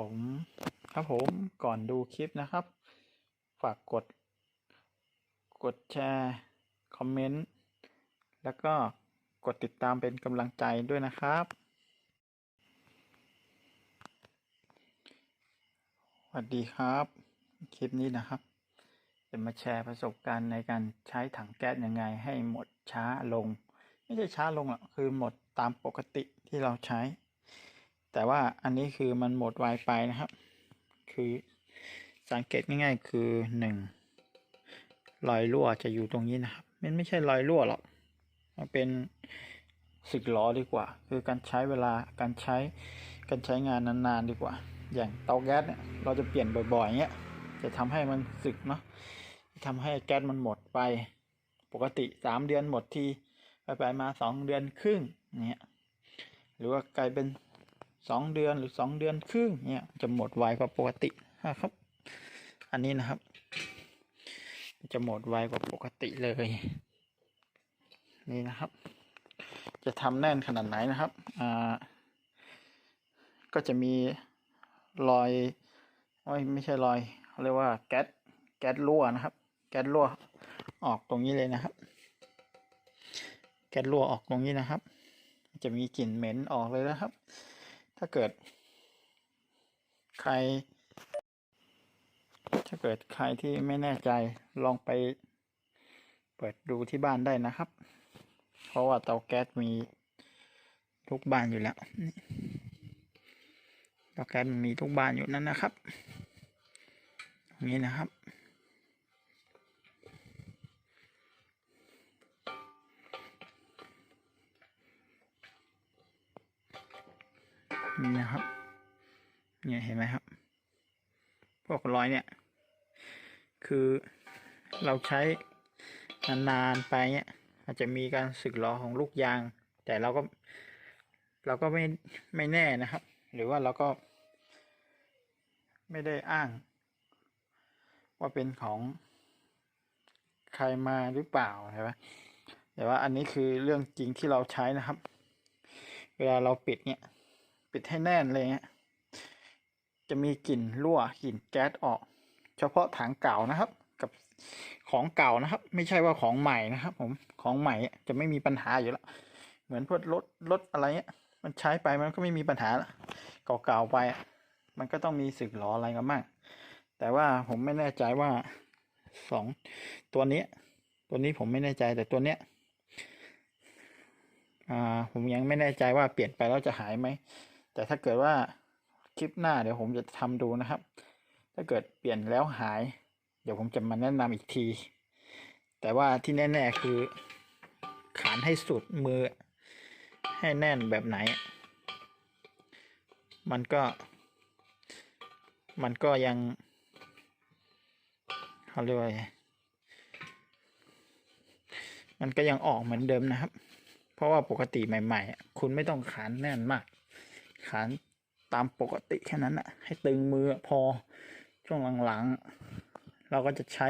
ผมครับผมก่อนดูคลิปนะครับ ฝากกด กดแชร์ คอมเมนต์ แล้วก็กดติดตามเป็นกำลังใจด้วยนะครับ สวัสดีครับ คลิปนี้นะครับ จะมาแชร์ประสบการณ์ในการใช้ถังแก๊สยังไงให้หมดช้าลง ไม่ใช่ช้าลงหรอกคือหมดตามปกติที่เราใช้ แต่ว่าอันนี้คือมันหมดไวไปนะครับ คือสังเกตง่ายๆคือหนึ่งรอยรั่วจะอยู่ตรงนี้นะครับ มันไม่ใช่รอยรั่วหรอก มันเป็นสึกล้อดีกว่า คือการใช้เวลาการใช้การใช้งานนานๆดีกว่า อย่างเตาแก๊สเนี่ยเราจะเปลี่ยนบ่อยๆเงี้ยจะทำให้มันสึกเนาะทำให้แก๊สมันหมดไป ปกติสามเดือนหมดทีไปไปมาสองเดือนครึ่งเนี่ยหรือว่ากลายเป็น สองเดือนหรือสองเดือนครึ่งเนี่ยจะหมดไวกว่าปกตินะครับ อันนี้นะครับ จะหมดไวกว่าปกติเลย นี่นะครับ จะทำแน่นขนาดไหนนะครับอ่าก็จะมีรอยไม่ไม่ใช่รอยเขาเรียกว่าแก๊สแก๊สรั่วนะครับ แก๊สรั่วออกตรงนี้เลยนะครับ แก๊สรั่วออกตรงนี้นะครับ จะมีกลิ่นเหม็นออกเลยนะครับ ถ้าเกิด ใคร ถ้าเกิดใครที่ไม่แน่ใจลองไป เปิดดูที่บ้านได้นะครับ เพราะว่าเตาแก๊สมีทุกบ้านอยู่แล้วเตาแก๊สมีทุกบ้านอยู่นั่นนะครับ อย่างนี้นะครับ นี่นะครับ เนี่ยเห็นไหมครับ พวกรอยเนี่ย คือเราใช้นานๆไปเนี่ยอาจจะมีการสึกหรอของลูกยาง แต่เราก็ เราก็ไม่ไม่แน่นะครับ หรือว่าเราก็ ไม่ได้อ้าง ว่าเป็นของใครมาหรือเปล่าใช่ไหมแต่ว่าอันนี้คือเรื่องจริงที่เราใช้นะครับ เวลาเราปิดเนี่ย ปิดให้แน่นเลยเนี่ยจะมีกลิ่นรั่วกลิ่นแก๊สออก เฉพาะถังเก่านะครับ กับของเก่านะครับ ไม่ใช่ว่าของใหม่นะครับ ผมของใหม่จะไม่มีปัญหาอยู่แล้ว เหมือนพวกรถรถอะไรเงี้ยมันใช้ไปมันก็ไม่มีปัญหาละเก่าๆไป มันก็ต้องมีสึกหรออะไรกันบ้างแต่ว่าผมไม่แน่ใจว่าสองตัวนี้ ตัวนี้ผมไม่แน่ใจแต่ตัวเนี้ยอ่าผมยังไม่แน่ใจว่าเปลี่ยนไปแล้วจะหายไหม แต่ถ้าเกิดว่าคลิปหน้าเดี๋ยวผมจะทำดูนะครับ ถ้าเกิดเปลี่ยนแล้วหาย เดี๋ยวผมจะมาแนะนำอีกที แต่ว่าที่แน่ๆคือ ขานให้สุดมือ ให้แน่นแบบไหน มันก็ มันก็ยังเขาเรียกว่ามันก็ยังออกเหมือนเดิมนะครับ เพราะว่าปกติใหม่ ๆ คุณไม่ต้องขานแน่นมาก ขานตามปกติแค่นั้นอะให้ตึงมือพอช่วงหลังๆ เราก็จะใช้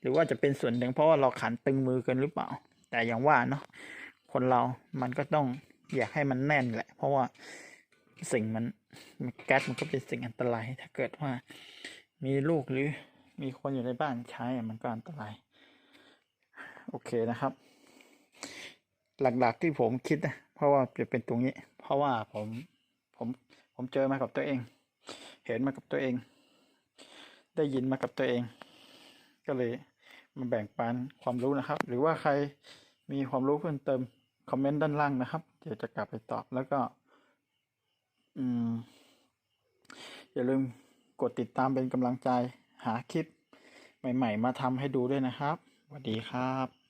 หรือว่าจะเป็นส่วนหนึ่งเพราะว่าเราขันตึงมือกันหรือเปล่า แต่อย่างว่าเนาะคนเรามันก็ต้องอยากให้มันแน่นแหละ เพราะว่าสิ่งมันแก๊สมันก็เป็นสิ่งอันตราย ถ้าเกิดว่ามีลูกหรือมีคนอยู่ในบ้านใช้มันก็อันตราย โอเคนะครับ หลักๆที่ผมคิดนะเพราะว่าจะเป็นตรงนี้ เพราะว่าผม ผมผมเจอมากับตัวเอง เห็นมากับตัวเอง ได้ยินมากับตัวเอง ก็เลยมาแบ่งปันความรู้นะครับ หรือว่าใครมีความรู้เพิ่มเติมคอมเมนต์ด้านล่างนะครับเดี๋ยวจะกลับไปตอบแล้วก็ อืมอย่าลืมกดติดตามเป็นกำลังใจหาคลิปใหม่ ๆ มาทำให้ดูด้วยนะครับสวัสดีครับ